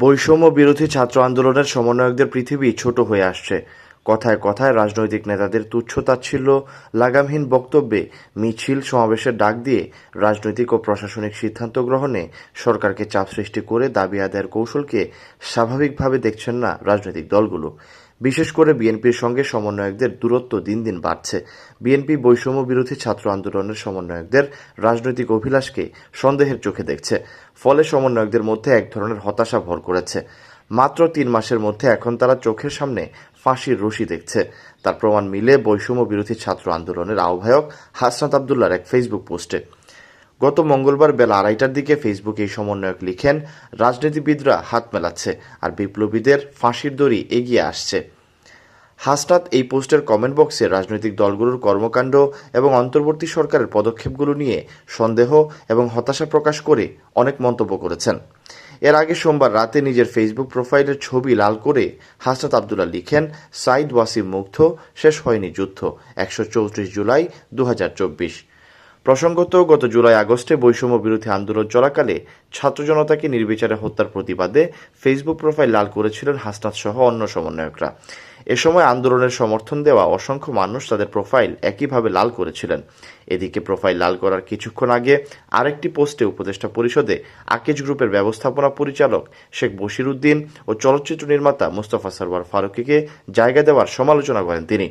বৈষম্য বিরোধী ছাত্র আন্দোলনের সমন্বয়কদের পৃথিবী ছোট হয়ে আসছে। কথায় কথায় রাজনৈতিক নেতাদের তুচ্ছতাচ্ছিল্য, লাগামহীন বক্তব্যে মিছিল সমাবেশের ডাক দিয়ে রাজনৈতিক ও প্রশাসনিক সিদ্ধান্ত গ্রহণে সরকারকে চাপ সৃষ্টি করে দাবি আদায়ের কৌশলকে স্বাভাবিকভাবে দেখছেন না রাজনৈতিক দলগুলো। বিশেষ করে বিএনপির সঙ্গে সমন্বয়কদের দূরত্ব দিন দিন বাড়ছে। বিএনপি বৈষম্য বিরোধী ছাত্র আন্দোলনের সমন্বয়কদের রাজনৈতিক অভিলাষকে সন্দেহের চোখে দেখছে। ফলে সমন্বয়কদের মধ্যে এক ধরনের হতাশা ভর করেছে। মাত্র তিন মাসের মধ্যে এখন তারা চোখের সামনে ফাঁসির রশি দেখছে। তার প্রমাণ মিলে বৈষম্য বিরোধী ছাত্র আন্দোলনের আহ্বায়ক হাসনাত আবদুল্লার এক ফেসবুক পোস্টে। গত মঙ্গলবার বেলা আড়াইটার দিকে ফেসবুকে এই সমন্বয়ক লিখেন, রাজনীতিবিদরা হাত মেলাচ্ছে আর বিপ্লবীদের ফাঁসির দড়ি এগিয়ে আসছে। হাসনাত এই পোস্টের কমেন্ট বক্সে রাজনৈতিক দলগুলোর কর্মকাণ্ড এবং অন্তর্বর্তী সরকারের পদক্ষেপগুলো নিয়ে সন্দেহ এবং হতাশা প্রকাশ করে অনেক মন্তব্য করেছেন। এর আগে সোমবার রাতে নিজের ফেসবুক প্রোফাইলের ছবি লাল করে হাসনাত আবদুল্লাহ লিখেন, সাইদ ওয়াসিম মুগ্ধ, শেষ হয়নি যুদ্ধ, একশো চৌত্রিশ জুলাই দু হাজার চব্বিশ। প্রসঙ্গত, গত জুলাই আগস্টে বৈষম্য বিরোধী আন্দোলন চলাকালে ছাত্র জনতাকে নির্বিচারে হত্যার প্রতিবাদে ফেসবুক প্রোফাইল লাল করেছিলেন হাসনাত সহ অন্য সমন্বয়করা। এ সময় আন্দোলনের সমর্থন দেওয়া অসংখ্য মানুষ তাদের প্রোফাইল একইভাবে লাল করেছিলেন। এদিকে প্রোফাইল লাল করার কিছুক্ষণ আগে আরেকটি পোস্টে উপদেষ্টা পরিষদে আকেজ গ্রুপের ব্যবস্থাপনা পরিচালক শেখ বশির উদ্দিন ও চলচ্চিত্র নির্মাতা মুস্তফা সরওয়ার ফারুকিকে জায়গা দেওয়ার সমালোচনা করেন তিনি।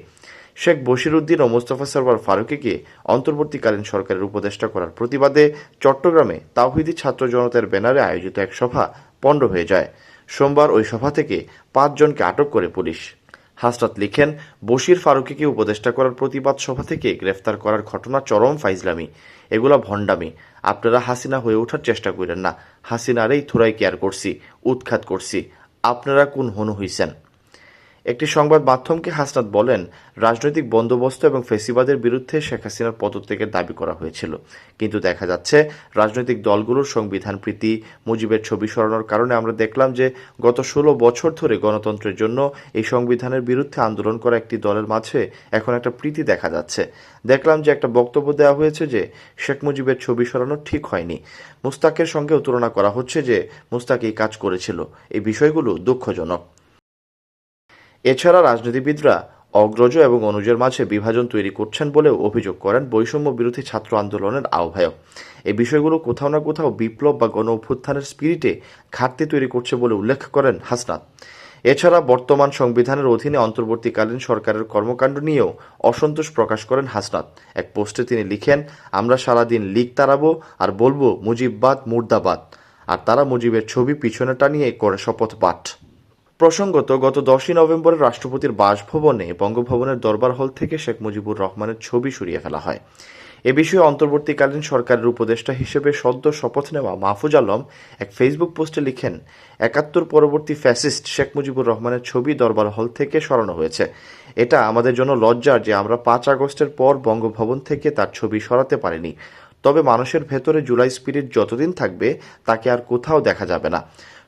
শেখ বশির উদ্দিন ও মোস্তফা সরওয়ার ফারুকিকে অন্তর্বর্তীকালীন সরকারের উপদেষ্টা করার প্রতিবাদে চট্টগ্রামে তাওহিদি ছাত্র জনতার ব্যানারে আয়োজিত এক সভা পণ্ড হয়ে যায়। সোমবার ওই সভা থেকে পাঁচজনকে আটক করে পুলিশ। হাসরাত লিখেন, বশির ফারুকিকে উপদেষ্টা করার প্রতিবাদ সভা থেকে গ্রেফতার করার ঘটনা চরম ফাইজলামি। এগুলা ভণ্ডামি। আপনারা হাসিনা হয়ে ওঠার চেষ্টা করেন না। হাসিনারেই থোড়াই কেয়ার করছি, উৎখাত করছি। আপনারা কোন হনু হইছেন? একটি সংবাদ মাধ্যমকে হাসনাত বলেন, রাজনৈতিক বন্দোবস্ত এবং ফেসিবাদের বিরুদ্ধে শেখ হাসিনার পদত্যাগের দাবি করা হয়েছিল। কিন্তু দেখা যাচ্ছে, রাজনৈতিক দলগুলোর সংবিধান প্রীতি মুজিবের ছবি সরানোর কারণে আমরা দেখলাম যে গত ষোলো বছর ধরে গণতন্ত্রের জন্য এই সংবিধানের বিরুদ্ধে আন্দোলন করা একটি দলের মাঝে এখন একটা প্রীতি দেখা যাচ্ছে। দেখলাম যে একটা বক্তব্য দেওয়া হয়েছে যে শেখ মুজিবের ছবি সরানো ঠিক হয়নি। মুস্তাকের সঙ্গেও তুলনা করা হচ্ছে যে মুস্তাক এই কাজ করেছিল। এই বিষয়গুলো দুঃখজনক। এছাড়া রাজনীতিবিদরা অগ্রজ এবং অনুজের মাঝে বিভাজন তৈরি করছেন বলেও অভিযোগ করেন বৈষম্য বিরোধী ছাত্র আন্দোলনের আহ্বায়ক। এই বিষয়গুলো কোথাও না কোথাও বিপ্লব বা গণ অভ্যুত্থানের স্পিরিটে ঘাটতি তৈরি করছে বলে উল্লেখ করেন হাসনাত। এছাড়া বর্তমান সংবিধানের অধীনে অন্তর্বর্তীকালীন সরকারের কর্মকাণ্ড নিয়েও অসন্তোষ প্রকাশ করেন হাসনাত। এক পোস্টে তিনি লিখেন, আমরা সারাদিন লিগ তাড়াবো আর বলব মুজিববাদ মুর্দাবাদ। আর তারা মুজিবের ছবি পিছনে টানিয়ে করে শপথ পাঠ। প্রসঙ্গত, গত দশই নভেম্বরে রাষ্ট্রপতির বাসভবনে বঙ্গভবনের দরবার হল থেকে শেখ মুজিবুর রহমানের ছবি সরিয়ে ফেলা হয়। এ বিষয়ে অন্তর্বর্তীকালীন সরকারের উপদেষ্টা হিসেবে সদ্য শপথ নেওয়া মাহফুজ আলম এক ফেসবুক পোস্টে লিখেন, একাত্তর পরবর্তী ফ্যাসিস্ট শেখ মুজিবুর রহমানের ছবি দরবার হল থেকে সরানো হয়েছে। এটা আমাদের জন্য লজ্জার যে আমরা পাঁচ আগস্টের পর বঙ্গভবন থেকে তার ছবি সরাতে পারিনি। তবে মানুষের ভেতরে জুলাই স্পিরিট যতদিন থাকবে, তাকে আর কোথাও দেখা যাবে না।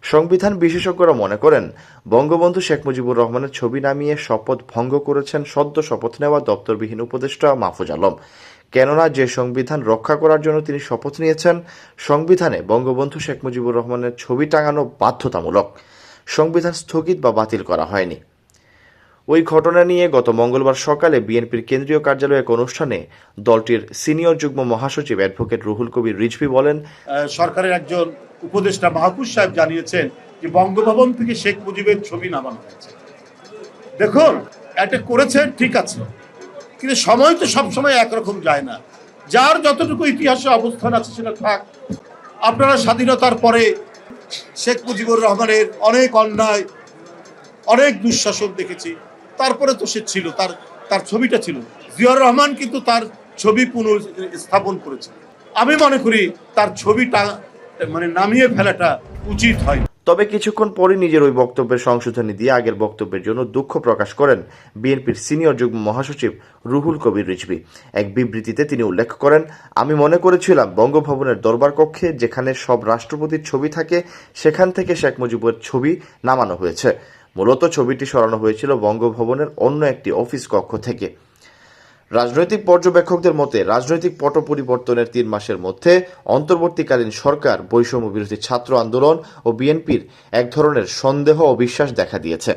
সংবিধান বিশেষজ্ঞরা মনে করেন, বঙ্গবন্ধু শেখ মুজিবুর রহমানের ছবি নামিয়ে শপথ ভঙ্গ করেছেন সদ্য শপথ নেওয়া দপ্তরবিহীন উপদেষ্টা মাহফুজ আলম। কেননা যে সংবিধান রক্ষা করার জন্য তিনি শপথ নিয়েছেন, সংবিধানে বঙ্গবন্ধু শেখ মুজিবুর রহমানের ছবি টাঙানো বাধ্যতামূলক। সংবিধান স্থগিত বা বাতিল করা হয়নি। ওই ঘটনা নিয়ে গত মঙ্গলবার সকালে বিএনপির কেন্দ্রীয় কার্যালয়ে এক অনুষ্ঠানে দলটির সিনিয়র যুগ্ম মহাসচিব অ্যাডভোকেট রুহুল কবির রিজভি বলেন সরকারের একজন উপদেষ্টা মাহফুজ সাহেব জানিয়েছেন যে বঙ্গভবন থেকে শেখ মুজিবের ছবি নামানো হয়েছে। দেখুন, এটা করেছেন ঠিক আছে। কিন্তু সময় তো সবসময় একরকম যায় না। যার যতটুকু ইতিহাসে অবস্থান আছে সেটা থাক। আপনারা স্বাধীনতার পরে শেখ মুজিবুর রহমানের অনেক অন্যায়, অনেক দুঃশাসন দেখেছি। তারপরে তো সে ছিল, তার তার ছবিটা ছিল। জিয়াউর রহমান কিন্তু তার ছবি পুনঃস্থাপন করেছে। আমি মনে করি তার ছবিটা মানে নামিয়ে ফেলাটা উচিত হয় তবে কিছুক্ষণ পরে নিজের ওই বক্তব্যের সংশোধনী দিয়ে আগের বক্তব্যের জন্য দুঃখ প্রকাশ করেন বিএনপির সিনিয়র যুগ্ম মহাসচিব রুহুল কবির রিজভি। এক বিবৃতিতে তিনি উল্লেখ করেন, আমি মনে করেছিলাম বঙ্গভবনের দরবার কক্ষে যেখানে সব রাষ্ট্রপতির ছবি থাকে, সেখান থেকে শেখ মুজিবের ছবি নামানো হয়েছে। মূলত ছবিটি সরানো হয়েছিল বঙ্গভবনের অন্য একটি অফিস কক্ষ থেকে। রাজনৈতিক পর্যবেক্ষকদের মতে, রাজনৈতিক পট পরিবর্তনের তিন মাসের মধ্যে অন্তর্বর্তীকালীন সরকার বৈষম্য বিরোধী ছাত্র আন্দোলন ও বিএনপির এক ধরনের সন্দেহ ও বিশ্বাস দেখা দিয়েছে।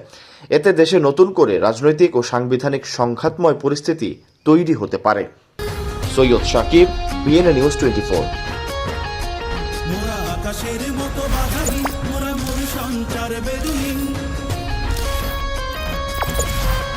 এতে দেশে নতুন করে রাজনৈতিক ও সাংবিধানিক সংঘাতময় পরিস্থিতি তৈরি হতে পারে। Syed Shakib BNA news twenty four মতো বাধাহীন, মোরা সঞ্চার